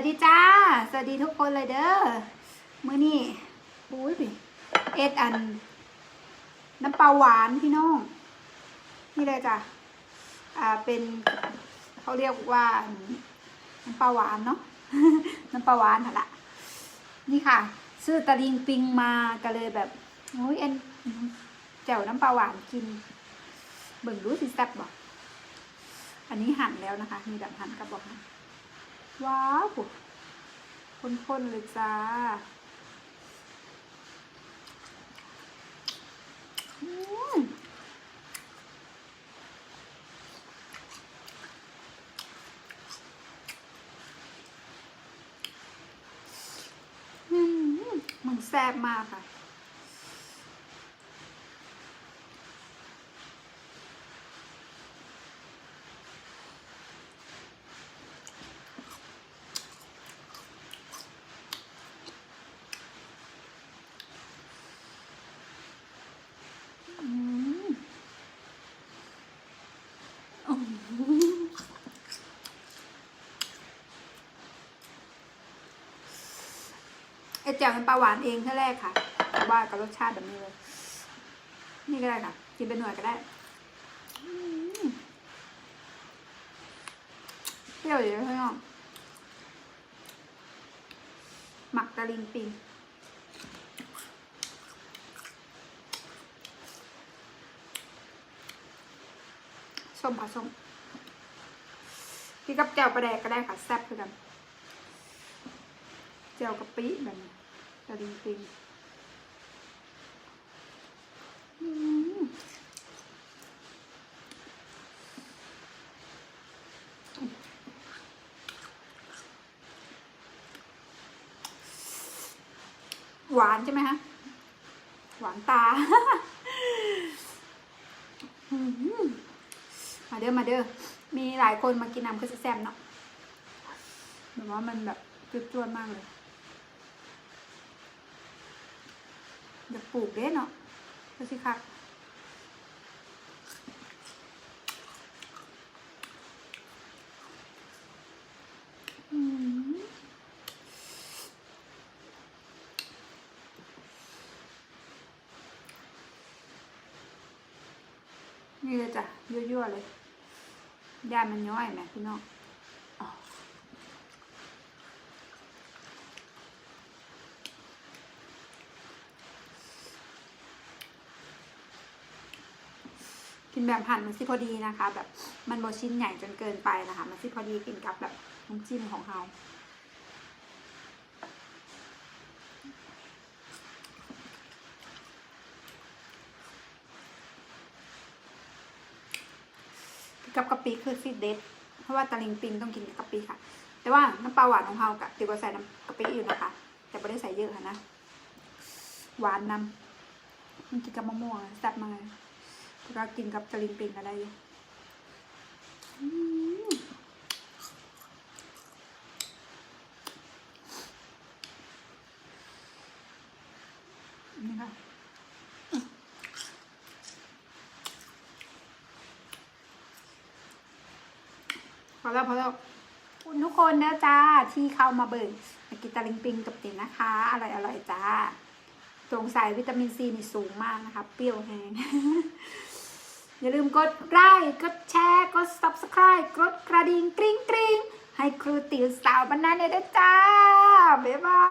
วัสดีจ้า สวัสดีทุกคนเลยเด้อมื้อนี้อุ้ยพี่เอ็ดอัน น้ำปลาหวานพี่น้อง นี่เลยจ้ะ อ่าเป็นเขาเรียกว่า น้ำปลาหวานเนาะ น้ำปลาหวานหั่นละนี่ค่ะ ซื้อตะลิงปิงมาก็เลยแบบโอ้ยเอ็นแจ่วน้ำปลาหวานกิน เบิ่งรู้สิแซ่บบอกอันนี้หั่นแล้วนะคะ มีแบบหั่นกับบอกหั่น ว้าวข้นๆเลยจ้าอืมอืมมันแซ่บมากค่ะ อืมอืมไอ แจ่วเป็นปลาหวานเองแค่แรกค่ะแต่ว่ากับรสชาติแบบนี้เลยนี่ก็ได้ค่ะ กินเป็นหน่วยก็ได้เปรี้ยวอยู่พี่น้องหมักตะลิงปิงส้มค่ะส้มพี่กับแจ่วปลาแดกก็ได้ค่ะแซ่บคือกันแจ่วกะปิแบบนี้ ตะลิงปิงหวานใช่ไหมคะหวานตามมาเด้อ มาเด้อ มีหลายคนมากินน้ำคือแซ่บเนาะแบบว่ามันแบบจุดจวนมากเลยอยาก ปลูกเด้เนาะก็สิคักอืมนี่เลยจ้ะยั่วๆเลยย่ามันย้อยไหมพี่น้อง กินแบบหั่นมันสิพอดีนะคะ แบบมันโบชิ้นใหญ่จนเกินไปนะคะ มันสิพอดีกินกับแบบน้ำจิ้มของเรากับกะปิคือสิเด็ด เพราะว่าตะลิงปิงต้องกินกับกะปิค่ะ แต่ว่าน้ำปลาหวานของเรากับติวก็ใส่น้ำกะปิอยู่นะคะ แต่ไม่ได้ใส่เยอะค่ะนะ หวานนำมันกินกับมะม่วงแซ่บมากเลย ก็กินกับตะลิงปิงก็ได้อยู่อืมนี่ค่ะพอแล้วพอแล้วคุณทุกคนนะจ้าที่เข้ามาเบิ่งมากินตะลิงปิงกับตินนะคะ อร่อยอร่อยจ้าสงสัยวิตามินซีนี่สูงมากนะคะ เปรี้ยวแห้ง อย่าลืมกดไลค์กดแชร์กด subscribe กดกระดิ่งกริ๊งกริ๊งให้ครูติ๋วสาวบรรณาเนี่ยด้วยจ้า บ๊ายบาย